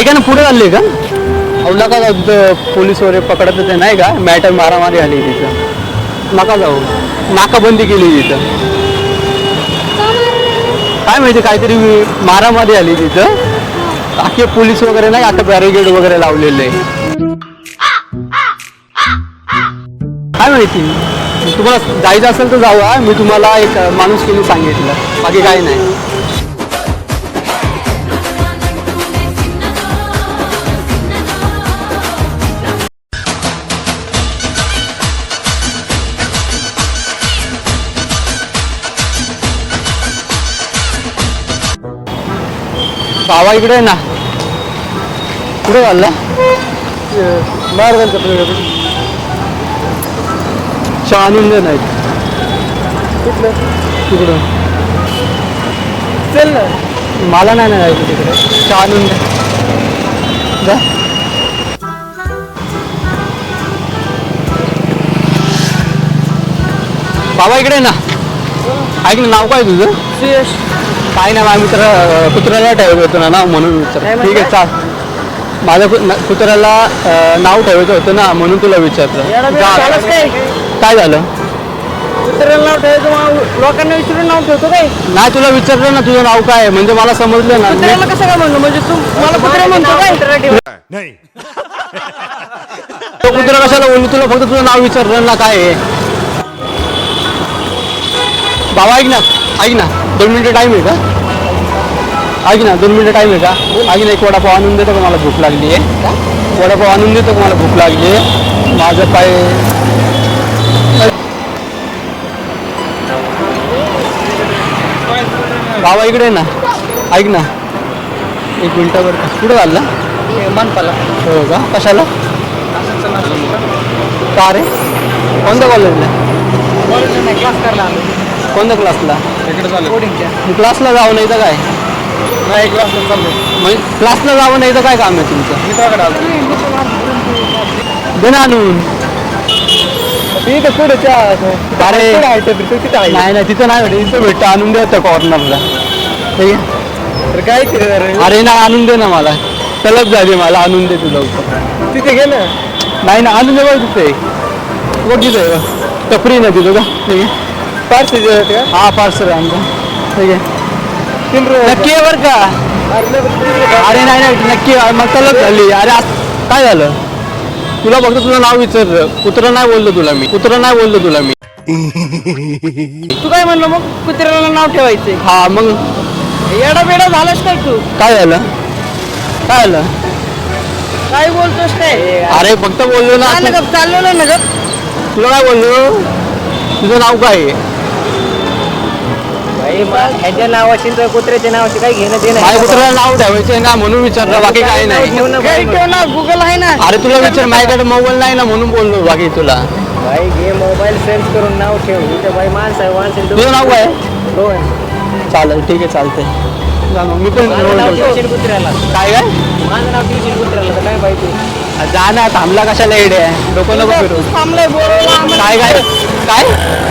ऐका ना पुढे चालले का? अवला का जाऊ तिथं पोलीस वगैरे पकडत होते नाही का? मॅटर मारामारी आली तिथं. नका जाऊ. नाकाबंदी केली तिथं. काय माहिती काहीतरी मारामारी आली तिथं. अख्खे पोलीस वगैरे नाही आता बॅरिगेड वगैरे लावलेले. काय माहिती? तुम्हाला जायचं असेल तर जाऊ मी तुम्हाला एक माणूस केली सांगितलं. बाकी काही नाही. बाबा इकडे ना. कुठे चालला. महाराजांच्या शहानिंद नाहीत कुठलं? तिकडं. चल ना. मला नाही ना जायचं तिकडे. शहानिंद जा. बाबा इकडे ना. ऐक ना नाव काय तुझं? काय नाही माझ्या मित्र? कुत्र्याला ठेवायचं होतं ना नाव म्हणून विचार. ठीक आहे चाल. माझ्या कु- कुत्र्याला अं, नाव ठेवायचं होतं ना म्हणून तुला विचारलं. जा. काय झालं? नाव ठेवायचं लोकांना विचारून नाव ठेवतो काय? नाही तुला विचारलं ना तुझं नाव काय आहे. म्हणजे मला समजलं ना. कुत्र्याला कसं काय म्हणलं? म्हणजे तू मला कुत्रा म्हणतो काय? तो कुत्रा कशाला बोललो तुला फक्त तुझं नाव विचारलं ना काय आहे. बाबा ऐक ना. ऐक ना. दोन मिनिटं टाईम आहे का? ऐक ना दोन मिनिटं टाईम आहे का? ऐक ना एक वडापाव आणून देतो का मला भूक लागली आहे. वडापाव आणून देतो का मला भूक लागली आहे. माझं काय बाबा इकडे आहे ना. ऐक ना. एक मिनिटावर कुठं चालला? मनपाला. हो का? कशाला? का रे? कोणत्या कॉलेजला क्लास करायला कोणत्या क्लासला कोडिंगच्या क्लासला जावं नाही तर काय? नाही क्लासला चाललो म्हणजे क्लासला जावं नाही तर काय काम आहे तुमचं? मित्राकडे आलो. दे ना आणून. ठीक आहे पुढे अरे. आहे नाही नाही तिथं नाही भेटत. इथं भेटतं. आणून दे त्या कॉर्नरला ठीक आहे? तर काय केलं अरे ना आणून दे ना मला. तलब झाली मला. आणून दे तुला लवकर. तिथे गेलं नाही ना आणून दे बघ तिथे. बघ तिथे. टपरी ना तिथं. का ठीक आहे? पार्सल का हा पार्सल आहे आमचा ठीक आहे तीन नक्की आहे बरं का अरे नाही नाही नक्की मग झाली अरे आज काय झालं तुला फक्त तुझं नाव विचारलं कुत्रं नाही बोललो तुला मी कुत्रं नाही बोललो तुला मी तू काय म्हणलं मग कुत्र्याला नाव ठेवायचे हा मग येडा बेडा झालास काय तू काय झालं काय झालं काय बोलतोस काय अरे फक्त बोललो ना चाललो ना गप तुला काय बोललो तुझं नाव काय आहे ह्याच्या नावाशी तर कुत्र्याच्या नावाशी काही घेणं देणं माझ्या कुत्र्याला नाव ठेवायचं आहे ना म्हणून विचारलं बाकी काय नाही ठेव ना गुगल आहे ना. अरे तुला विचार माझ्याकडे मोबाईल नाही ना म्हणून बोललो बाकी तुला. भाई घे मोबाईल सर्च करून नाव ठेव. इथं भाई माणसं आहे माणसं तुझं नाव काय? दोन. चालेल ठीक आहे चालतंय. मी पण कुत्र्याला. काय काय? माझं नाव ट्युशन कुत्र्याला तर काय पाहिजे जा ना थांबला कशाला येडे आहे? डोकं नको फिरू. थांबलंय काय काय काय?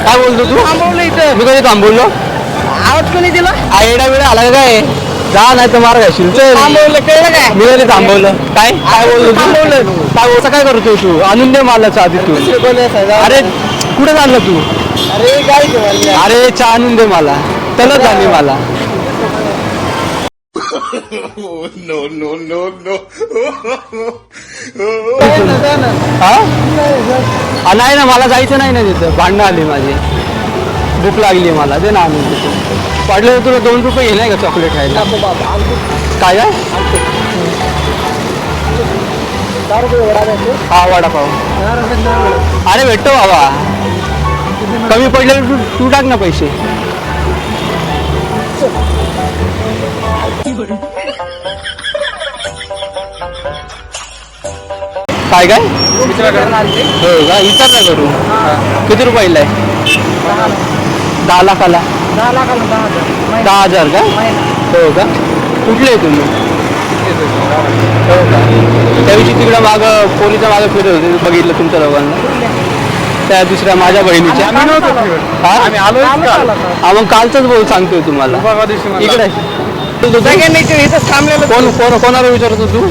काय बोलतो तू? थांबवलं इथं. मी कधी थांबवलो? आवाज कोणी दिला? आ येडा वेळा आला का काय? जा नाही तर मार घाशील चल थांबवलं कळलं काय? मी थांबवलं. काय? काय बोललो तू? थांबवलं. काय बोलता? काय करतो तू? आणून दे मला चहा आधी तू अरे कुठे चाललं तू? अरे काय अरे चहा आणून दे मला. तलच झाली मला. No no no no. हा? आ, नाही ना मला जायचं नाही ना तिथं. भांडणं आली माझी. भूक लागली मला. दे ना आणून तिथं वाटलं तर तुला दोन रुपये नाही का चॉकलेट खायला? काय काय हा वडापाव अरे भेटतो बाबा. कमी पडले तू तू टाक ना पैसे. काय काय? हो का? विचार ना करू. किती रुपयाला आहे दहा लाखाला. दहा लाखाला दहा हजार. दहा हजार का? हो का? कुठले आहे तुम्ही? हो का? त्या दिवशी तिकडं मागं पोलीच्या मागं फिरत होते बघितलं तुमच्या दोघांना. त्या दुसऱ्या माझ्या बहिणीच्या. हा? आलो हा मग कालचाच बोल सांगतोय तुम्हाला. इकडे. तू- सगळ्यांनी थांबलेलं कोण कोण कोणाला विचारतो तू?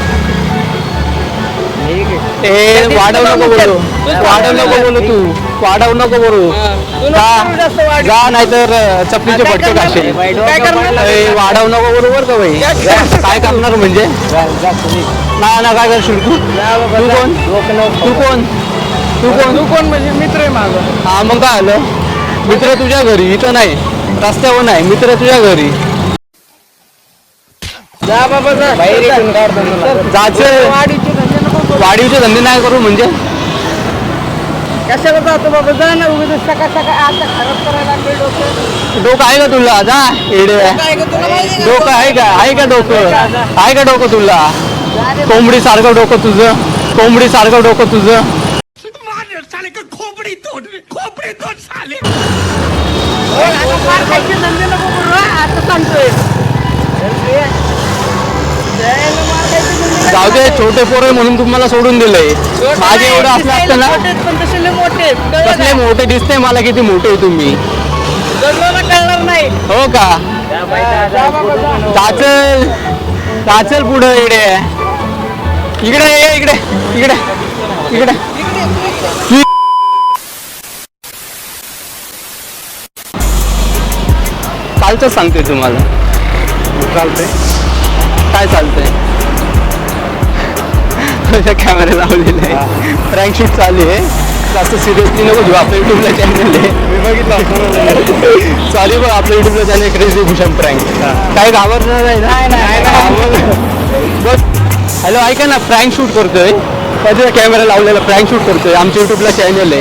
ए वाढव नको बोलू. वाढव नको बोलू तू. वाढव नको बोलू. जा. जा नाहीतर चपलीचे फटके? ए, वाढव नको बोलू बरं का बाई. काय करणार म्हणजे? ना ना काय करशील तू? तू कोण? तू कोण? तू कोण? तू कोण म्हणजे? मित्र आहे माझा. हा मग काय आलं? मित्र तुझ्या घरी इथं नाही. रस्त्यावर नाही. मित्र तुझ्या घरी. जा बाबा जा. जायचं. वाढीचे. वाढीवचे धंदे नाही करू म्हणजे? कशाला जातो बाबा? जा ना उगाच सकाळ सकाळ आता खराब करायला लागले डोकं. डोकं आहे का तुला? जा काय तुला माहिती का? डोकं आहे का? आहे का डोकं? आहे का डोकं तुला? जा रे कोंबडी सारखं डोकं तुझं. कोंबडी सारखं डोकं तुझं. आता फार खायचे धंदे नको करू, हा. आता सांगतोय जायला मार खायचे धंदे नको जाऊ दे. छोटे पोरे म्हणून तुम्हाला सोडून दिलंय. माझे एवढं असलं असतं ना. पण तसे मोठे. कळलं कसले का? मोठे दिसते मला किती मोठे आहे तुम्ही. जन्माला कळणार नाही. हो का. चाचल चाचल पुढं इकडे. इकडे ये इकडे इकडे इकडे. कालच सांगते तुम्हाला. चालतंय. काय चालतंय? कॅमेरा लावलेला आहे. प्रँक शूट चालू आहे. जास्त सिरियसली नको घेऊ आपल्या युट्यूबला चॅनल आहे. मी बघितलं चालू बघ आपल्या युट्यूबला चॅनल क्रेझी भूषण प्रँक काय घाबरणार बस. हॅलो ऐका ना प्रँक शूट करतोय. कधी कॅमेरा लावलेला प्रँक शूट करतोय. आमच्या युट्यूबला चॅनल आहे.